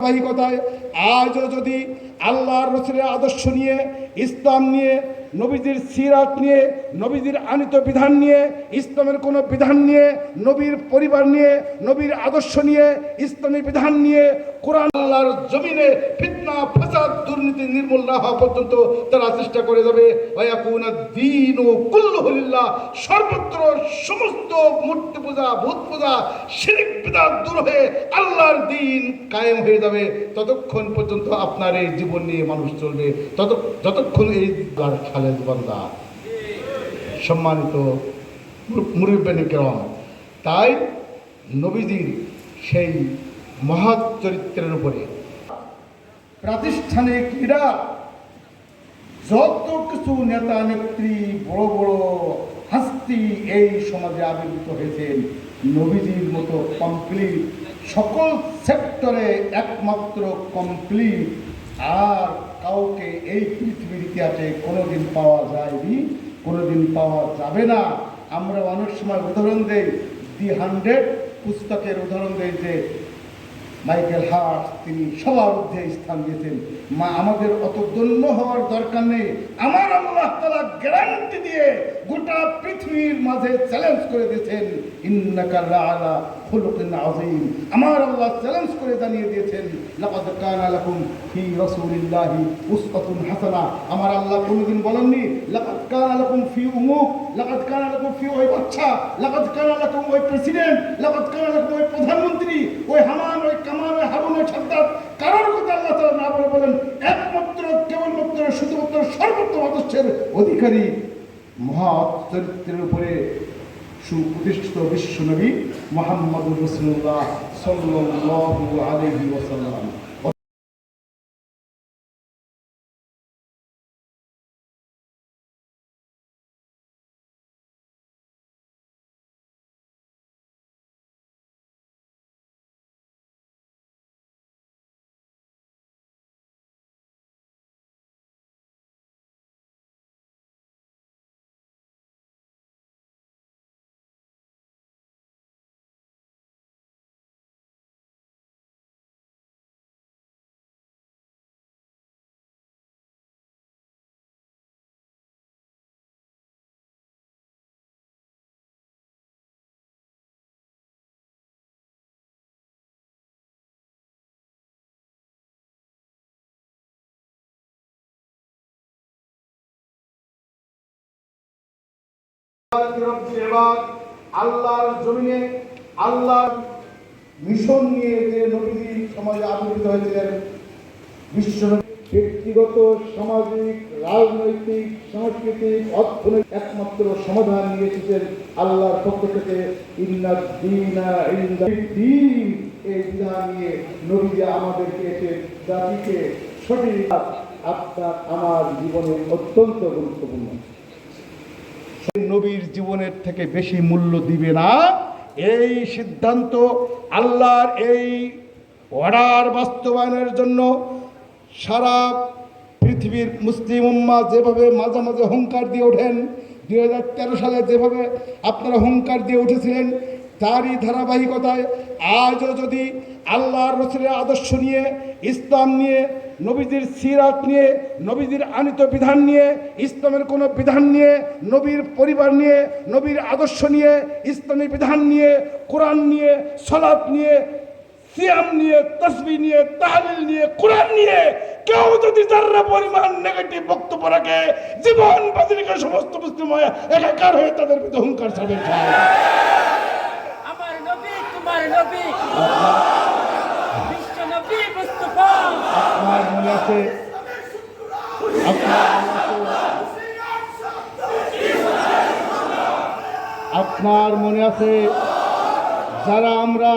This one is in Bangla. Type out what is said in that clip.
ধারাবাহিকতায় আজও যদি আল্লাহর রসুলের আদর্শ নিয়ে, ইসলাম নিয়ে, নবীজির সিরাত নিয়ে, নবীজির আনিত বিধান নিয়ে, ইসলামের কোনো বিধান নিয়ে, নবীর পরিবার নিয়ে, নবীর আদর্শ নিয়ে ইসলামী বিধান নিয়ে, কোরআন আল্লাহর জমিনে ফিতনা ফাসাদ দুর্নীতি নির্মূল না হওয়া পর্যন্ত তারা চেষ্টা করে যাবে। দিন ও কুল্লুহুলিল্লাহ সর্বত্র সমস্ত মূর্তি পূজা, ভূত পূজা, শিরিক দূর হয়ে আল্লাহর দিন কায়েম হয়ে যাবে। ততক্ষণ পর্যন্ত আপনার এই জীবন নিয়ে মানুষ চলবে। তত যতক্ষণ এই খালেদ বান্দা। সম্মানিত মুরব্বানি কেরম, তাই নবীজির সেই মহৎ চরিত্রের উপরে প্রাতিষ্ঠানিক ক্রীড়া। যত কিছু নেতা, নেত্রী, বড় বড় হাস্তি এই সমাজে আবির্ভূত হয়েছেন, নবীজির মতো কমপ্লিট সকল সেক্টরে একমাত্র কমপ্লিট আর কাউকে এই পৃথিবীর ইতিহাসে কোনোদিন পাওয়া যায়নি, কোনোদিন পাওয়া যাবে না। আমরা অনেক সময় উদাহরণ দেই দি হান্ড্রেড পুস্তকের উদাহরণ দেই যে মাইকেল হার্ট, তিনি সবার ঊর্ধ্বে স্থান দিয়েছেন। মা, আমাদের অত দন্য হওয়ার দরকার নেই। আমার আল্লাহ তালা গ্যারান্টি দিয়ে গোটা পৃথিবীর মাঝে চ্যালেঞ্জ করে দিয়েছেন। আযীম। আমার আল্লাহ চ্যালেঞ্জ করে জানিয়ে দিয়েছেন, লাকাদ লাকুম ফি রাসূলিল্লাহি উসওয়াতুন হাসানা। আমার আল্লাহ কোনোদিন বলেননি, লাকাদ লাকুম ফি উমুক, লাকাদ লাকুম ফি ওই লাকুম প্রেসিডেন্ট, লাকাদ লাকুম প্রধানমন্ত্রী ওই হামান ওই কামাল ওই হারুন ওই সাদ্দাত কারোর কথা আল্লাহ তাআলা না বলে বলেন একমাত্র কেবলমাত্র শুধুমাত্র অদস্যের অধিকারী মহৎ চরিত্রের উপরে সুপ্রতিষ্ঠিত বিশ্বনবী মোহাম্মদুর রসুল্লাহ সাল্লু আলহি ওয়াসাল্লাম। আল্লাহর জমিনে আল্লাহর মিশন নিয়ে যে সমাজে আবির্ভূত হয়েছিলেন বিশ্ব ব্যক্তিগত, সামাজিক, রাজনৈতিক, সাংস্কৃতিক, অর্থনৈতিক একমাত্র সমাধান নিয়ে এসেছেন আল্লাহর পক্ষ থেকে। এই বিধান নিয়ে আমাদেরকে এসে জাতিকে সঠিক, আপনার, আমার জীবনে অত্যন্ত গুরুত্বপূর্ণ। নবীর জীবনের থেকে বেশি মূল্য দিবে না। এই সিদ্ধান্ত আল্লাহর এই অর্ডার বাস্তবায়নের জন্য সারা পৃথিবীর মুসলিম উম্মা যেভাবে মাঝে মাঝে হুঙ্কার দিয়ে ওঠেন, দুই হাজার তেরো সালে যেভাবে আপনারা হুঙ্কার দিয়ে উঠেছিলেন, তারই ধারাবাহিকতায় আজও যদি আল্লাহর রসুলের আদর্শ নিয়ে, ইসলাম নিয়ে, নবীজির সিরাত নিয়ে, নবীজির আনিত বিধান নিয়ে, ইসলামের কোনো বিধান নিয়ে, নবীর পরিবার নিয়ে, নবীর আদর্শ নিয়ে ইসলামী বিধান নিয়ে, কোরআন নিয়ে সলাৎ নিয়ে, সিয়াম নিয়ে তসবি নিয়ে, তাহলিল নিয়ে, কোরআন নিয়ে কেউ যদি যারা পরিমাণ নেগেটিভ বক্তব্য রাখে, জীবন বাতিলকে সমস্ত মুসলিম হয়ে একাকার হয়ে তাদের বিরুদ্ধে হুঙ্কার ছাড়বে। আমার নবী, তোমার নবী বিশ্ব নবী মুস্তফা আপনার আপনার মনে আছে যারা আমরা